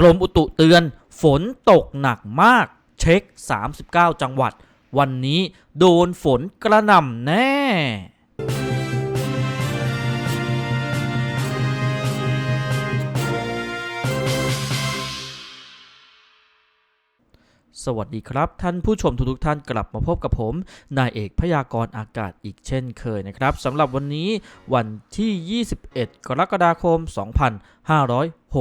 กรมอุตุเตือนฝนตกหนักมาก เช็ค 39 จังหวัด วันนี้โดนฝนกระหน่ำแน่ สวัสดีครับ ท่านผู้ชมทุกๆท่านกลับมาพบกับผม นายเอกพยากรณ์อากาศอีกเช่นเคยนะครับสำหรับวันนี้วันที่ 21 กรกฎาคม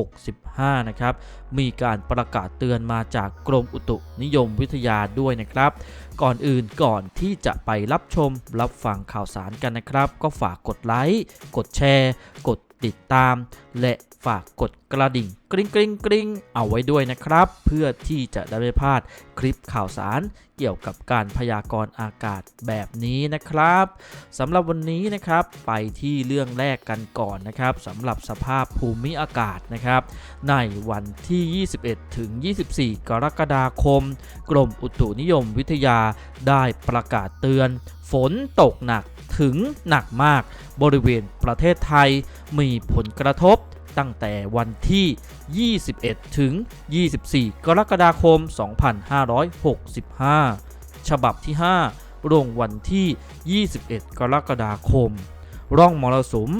2565 นะครับ มีการประกาศเตือนมาจากกรมอุตุนิยมวิทยาด้วยนะครับ ก่อนอื่นก่อนที่จะไปรับชมรับฟังข่าวสารกันนะครับ ก็ฝากกดไลค์กดแชร์ กดติดตาม และฝากกด กระดิ่งกริ๊งกริ๊งกริ๊งเอาไว้ด้วยนะครับ เพื่อที่จะได้ไม่พลาดคลิปข่าวสารเกี่ยวกับการพยากรณ์อากาศแบบนี้นะครับสำหรับวันนี้นะครับไปที่เรื่องแรกกันก่อนนะครับสำหรับสภาพภูมิอากาศนะครับในวันที่ 21 ถึง 24 กรกฎาคม กรมอุตุนิยมวิทยาได้ประกาศเตือน ฝนตกหนักถึงหนักมากบริเวณประเทศไทยมีผลกระทบ ตั้งแต่วันที่ 21 ถึง 24 กรกฎาคม 2565 ฉบับที่ 5 ลงวันที่ 21 กรกฎาคม ร่องมรสุม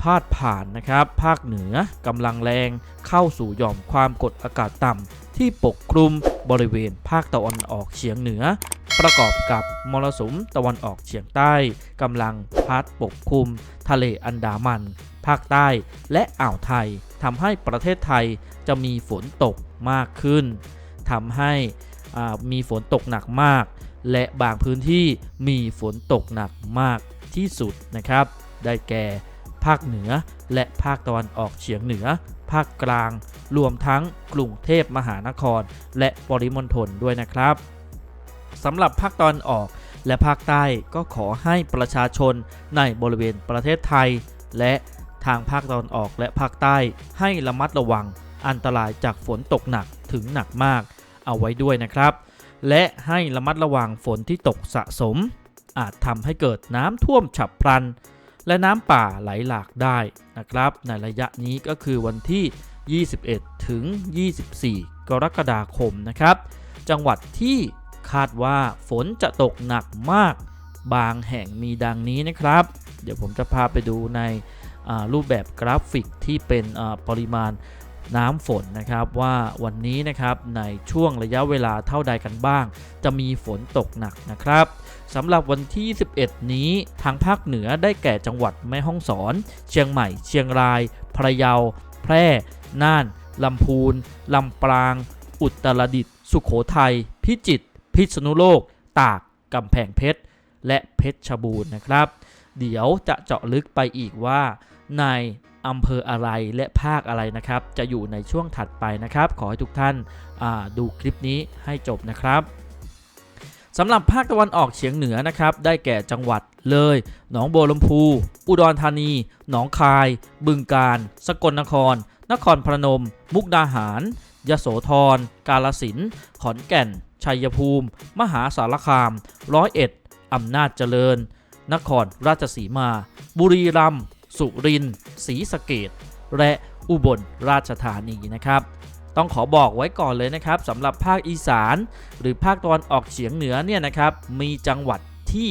พาดผ่านนะครับ ภาคเหนือกำลังแรงเข้าสู่หย่อมความกดอากาศต่ำที่ปกคลุมบริเวณภาคตะวันออกเฉียงเหนือ ประกอบกับมรสุมตะวันออกเฉียงใต้กำลังพัดปกคลุม ทะเลอันดามัน ภาคใต้ และอ่าวไทยทำให้ประเทศไทยจะมีฝนตกมากขึ้นทำให้มีฝนตกหนักมาก และบางพื้นที่มีฝนตกหนักมากที่สุดนะครับ ได้แก่ภาคเหนือและภาคตะวันออกเฉียงเหนือ ภาคกลาง รวมทั้งกรุงเทพมหานคร และปริมณฑลด้วยนะครับสำหรับภาคตะวันออกและภาคใต้ก็ขอให้ประชาชนในบริเวณประเทศไทย และ ทางภาคตะวันออกและภาคใต้ให้ระมัดระวังอันตรายจากฝนตกหนักถึงหนักมาก เอาไว้ด้วยนะครับ และให้ระมัดระวังฝนที่ตกสะสม อาจทำให้เกิดน้ำท่วมฉับพลัน และน้ำป่าไหลหลากได้นะครับ ในระยะนี้ก็คือวันที่ 21 ถึง 24 กรกฎาคมนะครับ จังหวัดที่คาดว่าฝนจะตกหนักมาก บางแห่งมีดังนี้นะครับ เดี๋ยวผมจะพาไปดูใน รูปแบบกราฟิกที่เป็นปริมาณน้ำฝนนะครับว่าวันนี้นะครับในช่วงระยะเวลาเท่าใดกันบ้าง จะมีฝนตกหนักนะครับสำหรับวันที่ 11 นี้ทางภาคเหนือได้แก่จังหวัดแม่ฮ่องสอน เชียงใหม่ เชียงรายพะเยา แพร่ น่านลำพูนลำปาง อุตรดิตถ์สุขโขทัย พิจิตรพิษณุโลก ตากกำแพงเพชร และเพชรชบูรณ์นะครับ เดี๋ยวจะเจาะลึกไปอีกว่า ในอำเภออะไรและภาคอะไรนะครับ จะอยู่ในช่วงถัดไปนะครับ ขอให้ทุกท่านาดูคลิปนี้ให้จบนะครับสำหรับภาคตะวันออกเฉียงเหนือนะครับ ได้แก่จังหวัดเลย หนองบัวลำพู อุดรธานี หนองคาย บึงกาฬ สกลนคร นครพนม มุกดาหาร ยโสธร กาลสิน ขอนแก่น ชัยภูมิ มหาสารคาม ร้อยเอ็ด อำนาจเจริญ นครราชสีมา บุรีรัมย์ สุรินทร์ศรีสะเกดและอุบลราชธานีนะครับ ต้องขอบอกไว้ก่อนเลยนะครับสำหรับภาคอีสาน หรือภาคตะวันออกเฉียงเหนือเนี่ยนะครับมีจังหวัดที่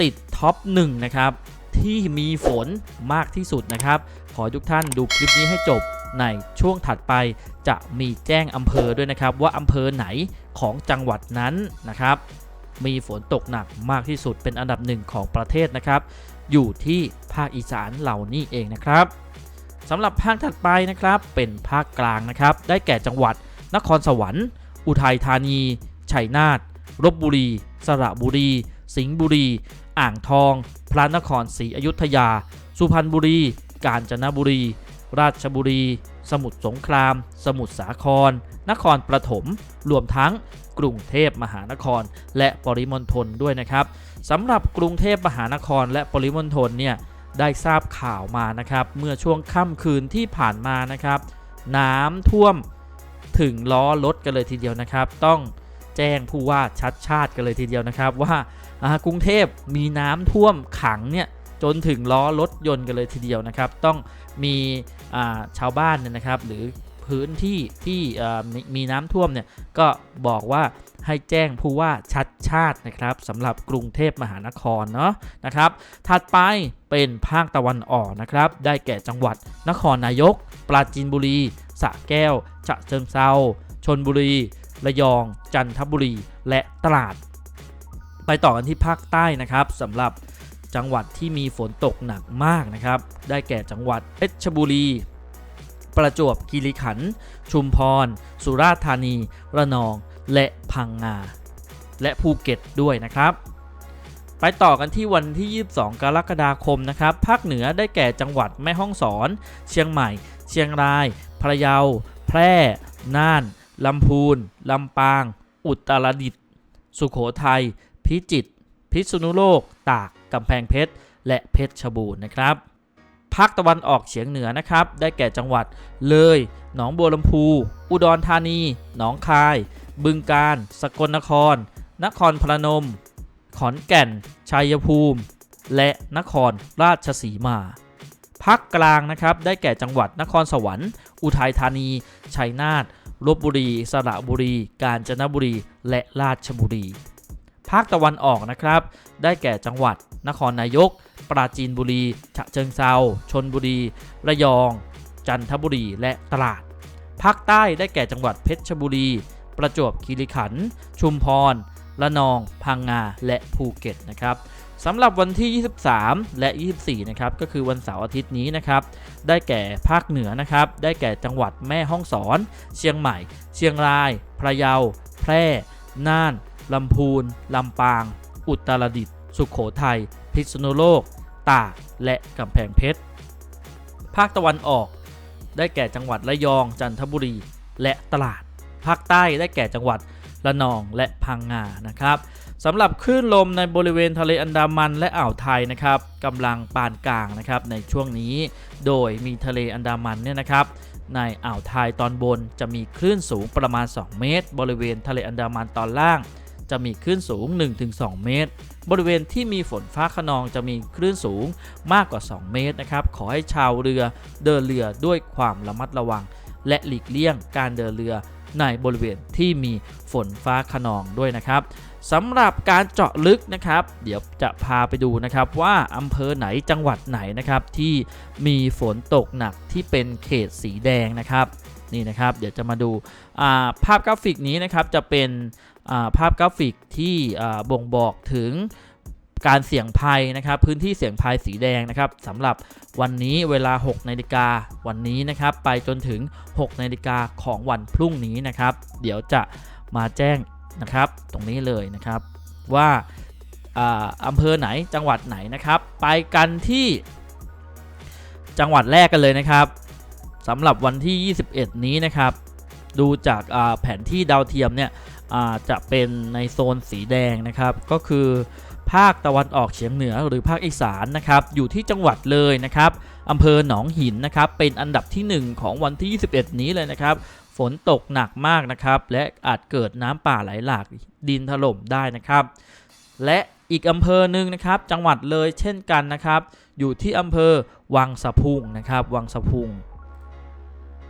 ติดท็อป1นะครับที่มีฝนมากที่สุดนะครับ ขอทุกท่านดูคลิปนี้ให้จบในช่วงถัดไปจะมีแจ้งอำเภอด้วยนะครับ ว่าอำเภอไหนของจังหวัดนั้นนะครับ มีฝนตกหนักมากที่สุดเป็นอันดับหนึ่งของประเทศนะครับ อยู่ที่ภาคอีสานเหล่านี้เองนะครับสำหรับภาคถัดไปนะครับเป็นภาคกลางนะครับ ได้แก่จังหวัด นครสวรรค์ อุทัยธานี ชัยนาทลบบุรี สระบุรี สิงห์บุรี อ่างทอง พระนครศรีอยุธยา สุพรรณบุรี กาญจนบุรี ราชบุรี สมุทรสงคราม สมุทรสาคร นครปฐมรวมทั้งกรุงเทพมหานคร และปริมณฑลด้วยนะครับ สำหรับกรุงเทพมหานครและปริมณฑลเนี่ยได้ทราบข่าวมานะครับ เมื่อช่วงค่ำคืนที่ผ่านมานะครับ น้ำท่วมถึงล้อรถกันเลยทีเดียวนะครับ ต้องแจ้งผู้ว่าชัดชาติกันเลยทีเดียวนะครับ ว่ากรุงเทพมีน้ำท่วมขังเนี่ยจนถึงล้อรถยนต์กันเลยทีเดียวนะครับ ต้องมีาชาวบ้านเนี่ยนะครับ หรือพื้นที่ที่มีมีน้ำท่วมเนี่ยก็บอกว่า ให้แจ้งผู้ว่าชัดชาตินะครับสำหรับกรุงเทพมหานครเนาะนะครับ ถัดไปเป็นภาคตะวันออกนะครับ ได้แก่จังหวัดนครนายก ปราจีนบุรีสระแก้ว ฉะเชิงเซาชนบุรี ระยอง จันทบุรี และตราด ไปต่อกันที่ภาคใต้นะครับสำหรับจังหวัดที่มีฝนตกหนักมากนะครับ ได้แก่จังหวัดเพชรบุรี ประจวบคีรีขันธ์ ชุมพร สุราษฎร์ธานี ระนอง และพังงา และภูเก็ตด้วยนะครับ ไปต่อกันที่วันที่ 22 กรกฎาคมนะครับ ภาคเหนือได้แก่จังหวัดแม่ฮ่องสอน เชียงใหม่ เชียงราย พะเยา แพร่ น่าน ลำพูน ลำปาง อุตรดิตถ์ สุขโขทัย พิจิตร พิษณุโลก ตาก กำแพงเพชร และเพชรชบูรณ์นะครับภาคตะวันออกเฉียงเหนือนะครับ ได้แก่จังหวัดเลย หนองบัวลำพู อุดรธานี หนองคาย บึงกาฬสกลนคร นครพนม ขอนแก่น ชัยภูมิ และนครราชสีมาภาคกลางนะครับ ได้แก่จังหวัดนครสวรรค์ อุทัยธานี ชัยนาทลบบุรี สระบุรี กาญจนบุรี และราชบุรี ภาคตะวันออกนะครับ ได้แก่จังหวัด นครนายก ปราจีนบุรี ฉะเชิงเซาชนบุรี ระยอง จันทบุรี และตราด ภาคใต้ได้แก่จังหวัดเพชรบุรี ประจวบคีรีขันธ์ชุมพรระนอง พังงา และภูเก็ตนะครับสำหรับวันที่ 23 และ 24 นะครับ ก็คือวันเสาร์อาทิตย์นี้นะครับ ได้แก่ภาคเหนือนะครับ ได้แก่จังหวัดแม่ฮ่องสอน เชียงใหม่ เชียงราย พะเยา แพร่ น่าน ลำพูน ลำปาง อุตรดิตถ์ สุขโขทัย พิษณุโลก ตาก และกำแพงเพชร ภาคตะวันออก ได้แก่จังหวัดระยอง จันทบุรี และตราด ภาคใต้ได้แก่จังหวัดระนองและพังงานะครับสำหรับคลื่นลมในบริเวณทะเลอันดามันและอ่าวไทยนะครับกำลังปานกลางนะครับในช่วงนี้ โดยมีทะเลอันดามันเนี่ยนะครับในอ่าวไทยตอนบนจะมีคลื่นสูงประมาณ 2 เมตร บริเวณทะเลอันดามันตอนล่าง จะมีคลื่นสูง 1-2 เมตร บริเวณที่มีฝนฟ้าขนองจะมีคลื่นสูงมากกว่า 2 เมตรนะครับ ขอให้ชาวเรือเดินเรือด้วยความระมัดระวัง และหลีกเลี่ยงการเดินเรือ ในบริเวณที่มีฝนฟ้าขนองด้วยนะครับสำหรับการเจาะลึกนะครับ เดี๋ยวจะพาไปดูนะครับว่าอำเภอไหนจังหวัดไหนนะครับที่มีฝนตกหนักที่เป็นเขตสีแดงนะครับนี่นะครับเดี๋ยวจะมาดูภาพกราฟิกนี้นะครับจะเป็นภาพกราฟิกที่บ่งบอกถึง การเสี่ยงภัยนะครับพื้นที่เสี่ยงภัยสีแดงนะครับสำหรับวันนี้เวลา 6นาฬิกาวันนี้นะครับไปจนถึง 6นาฬิกาของวันพรุ่งนี้นะครับ เดี๋ยวจะมาแจ้งนะครับตรงนี้เลยนะครับว่าอำเภอไหนจังหวัดไหนนะครับ ไปกันที่จังหวัดแรกกันเลยนะครับสำหรับวันที่ 21 นี้นะครับ ดูจากแผนที่ดาวเทียมเนี่ยจะเป็นในโซนสีแดงนะครับ ก็คือ ภาคตะวันออกเฉียงเหนือหรือภาคอีสานนะครับอยู่ที่จังหวัดเลยนะครับอำเภอหนองหินนะครับเป็นอันดับที่ 1 ของวันที่ 21 นี้เลยนะครับฝนตกหนักมากนะครับและอาจเกิดน้ำป่าไหลหลากดินถล่มได้นะครับ และอีกอำเภอหนึ่งนะครับจังหวัดเลยเช่นกันนะครับ อยู่ที่อำเภอวังสะพุงนะครับวังสะพุง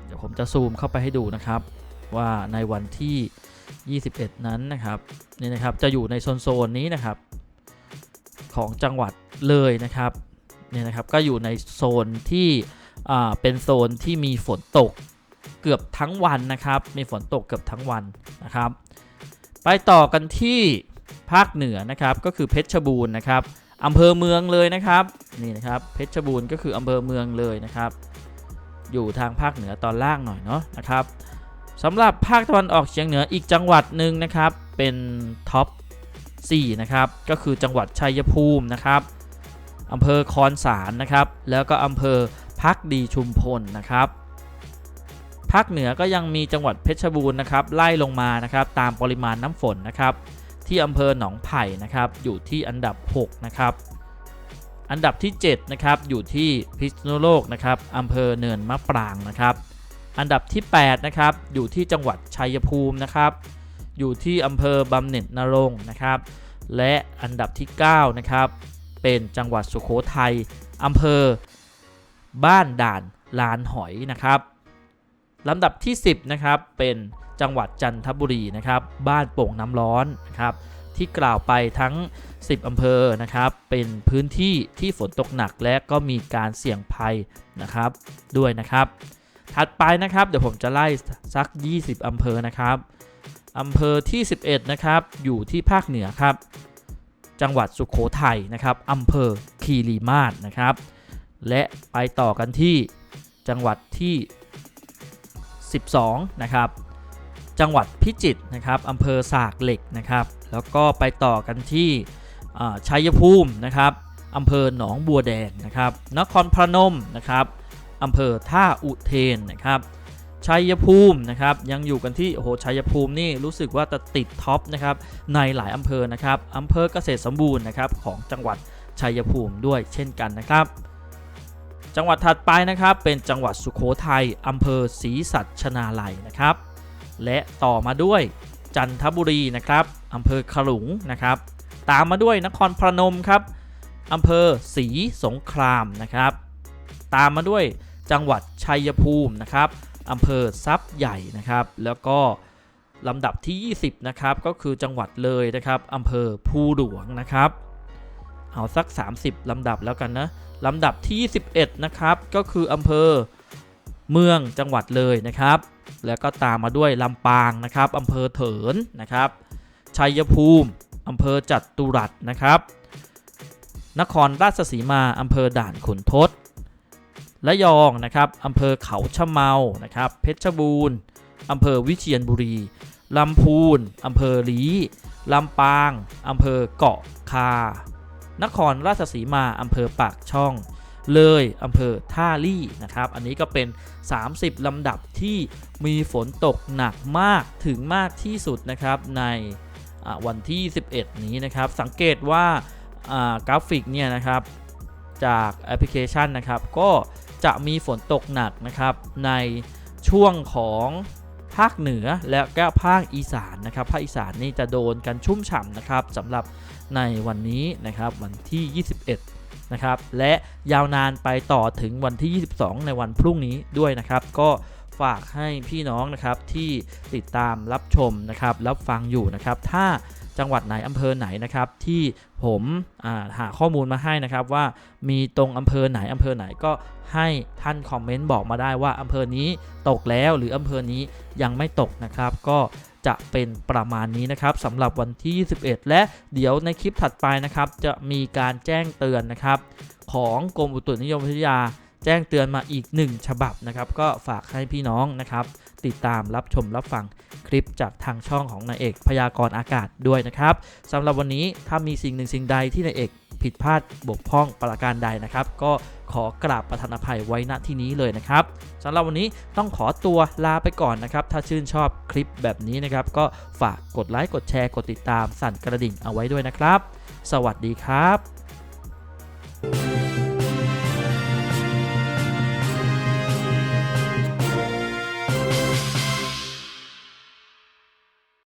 เดี๋ยวผมจะซูมเข้าไปให้ดูนะครับ ว่าในวันที่ 21 นั้นนะครับนี่นะครับจะอยู่ในโซนโซนนี้นะครับ ของจังหวัดเลยนะครับนี่นะครับก็อยู่ในโซนที่เป็นโซนที่มีฝนตกเกือบทั้งวันนะครับ มีฝนตกเกือบทั้งวันนะครับ ไปต่อกันที่ภาคเหนือนะครับก็คือเพชรบูรณ์นะครับอำเภอเมืองเลยนะครับนี่นะครับเพชรบูรณ์ก็คืออำเภอเมืองเลยนะครับ อยู่ทางภาคเหนือตอนล่างหน่อยเนาะนะครับสำหรับภาคตะวันออกเฉียงเหนืออีกจังหวัดหนึ่งนะครับ เป็นท็อป 4นะครับก็คือจังหวัดชัยภูมินะครับอำเภอคอนสารนะครับแล้วก็อำเภอพักดีชุมพลนะครับภาคเหนือก็ยังมีจังหวัดเพชรบูรณ์นะครับไล่ลงมานะครับตามปริมาณน้ำฝนนะครับที่อำเภอหนองไผ่นะครับอยู่ที่อันดับ 6 นะครับ อันดับที่ 7 นะครับอยู่ที่พิษณุโลกนะครับอำเภอเนินมะปรางนะครับ อันดับที่ 8 นะครับอยู่ที่จังหวัดชัยภูมินะครับ อยู่ที่อำเภอบำเหน็จนรงนะครับ และอันดับที่9นะครับเป็นจังหวัดสุโขทัยอำเภอ บ้านด่านลานหอยนะครับลำดับที่ 10นะครับเป็นจังหวัดจันทบุรีนะครับ บ้านโป่งน้ำร้อนนะครับที่กล่าวไปทั้ง 10 อำเภอนะครับ เป็นพื้นที่ที่ฝนตกหนักและก็มีการเสี่ยงภัยนะครับด้วยนะครับ ถัดไปนะครับเดี๋ยวผมจะไล่สัก 20 อำเภอนะครับ อำเภอที่ 11 นะครับ อยู่ที่ภาคเหนือครับ จังหวัดสุขโขทัยนะครับอำเภอคีรีมาศนะครับ และไปต่อกันที่จังหวัดที่ 12 นะครับ จังหวัดพิจิตรนะครับอำเภอสากเหล็กนะครับ แล้วก็ไปต่อกันที่ชัยภูมินะครับอำเภอหนองบัวแดงนะครับ นครพนมนะครับอำเภอท่าอุเทนนะครับ ชัยภูมินะครับยังอยู่กันที่โอ้โหชัยภูมินี่รู้สึกว่าจะติดท็อปนะครับในหลายอำเภอนะครับอำเภอเกษตรสมบูรณ์นะครับของจังหวัดชัยภูมิด้วยเช่นกันนะครับจังหวัดถัดไปนะครับเป็นจังหวัดสุโขทัยอำเภอศรีสัชนาลัยนะครับ และต่อมาด้วยจันทบุรีนะครับอำเภอขลุงนะครับ ตามมาด้วยนครพนมครับอำเภอศรีสงครามนะครับ ตามมาด้วยจังหวัดชัยภูมินะครับ อำเภอทรัพย์ใหญ่นะครับ แล้วก็ลำดับที่ 20 นะครับ ก็คือจังหวัดเลยนะครับอำเภอภูหลวงนะครับ เอาสัก 30 ลำดับแล้วกันนะลำดับที่ 21 นะครับ ก็คืออำเภอเมืองจังหวัดเลยนะครับ แล้วก็ตามมาด้วยลำปางนะครับอำเภอเถินนะครับชัยภูมิอำเภอจัตุรัสนะครับ นครราชสีมาอำเภอด่านขุนทด และยองนะครับอำเภอเขาชะเมานะครับ เพชรบูรณ์อำเภอวิเชียรบุรีลำพูนอำเภอลีลำปางอำเภอเกาะคา นครราชสีมาอำเภอปากช่อง เลยอำเภอท่าลี่นะครับ อันนี้ก็เป็น 30 ลำดับที่มีฝนตกหนักมากถึงมากที่สุดนะครับในวันที่ 11 นี้นะครับ สังเกตว่ากราฟิกเนี่ยนะครับจากแอปพลิเคชันนะครับ ก็ จะมีฝนตกหนักนะครับในช่วงของภาคเหนือและก็ภาคอีสานนะครับภาคอีสานนี่จะโดนกันชุ่มฉ่ำนะครับสำหรับในวันนี้นะครับวันที่ 21 นะครับและยาวนานไปต่อถึงวันที่ 22 ในวันพรุ่งนี้ด้วยนะครับ ก็ฝากให้พี่น้องนะครับที่ติดตามรับชมนะครับรับฟังอยู่นะครับ ถ้า จังหวัดไหนอำเภอไหนนะครับที่ผมาหาข้อมูลมาให้นะครับว่ามีตรงอำเภอไหนอำเภอไหนก็ให้ท่านคอมเมนต์บอกมาได้ว่าอำเภอนี้ตกแล้วหรืออำเภอนี้ยังไม่ตกนะครับ ก็จะเป็นประมาณนี้นะครับสำหรับวันที่ 21 และเดี๋ยวในคลิปถัดไปนะครับ จะมีการแจ้งเตือนนะครับ ของกรมอุตุนิยมวิทยา แจ้งเตือนมาอีก 1 ฉบับนะครับ ก็ฝากให้พี่น้องนะครับ ติดตามรับชมรับฟังคลิปจากทางช่องของนายเอกพยากรณ์อากาศด้วยนะครับสำหรับวันนี้ถ้ามีสิ่งหนึ่งสิ่งใดที่นายเอกผิดพลาดบกพร่องประการใดนะครับ ก็ขอกราบประธานอภัยไว้ณที่นี้เลยนะครับสำหรับวันนี้ต้องขอตัวลาไปก่อนนะครับ ถ้าชื่นชอบคลิปแบบนี้นะครับ ก็ฝากกดไลค์กดแชร์กดติดตามสั่นกระดิ่งเอาไว้ด้วยนะครับ สวัสดีครับ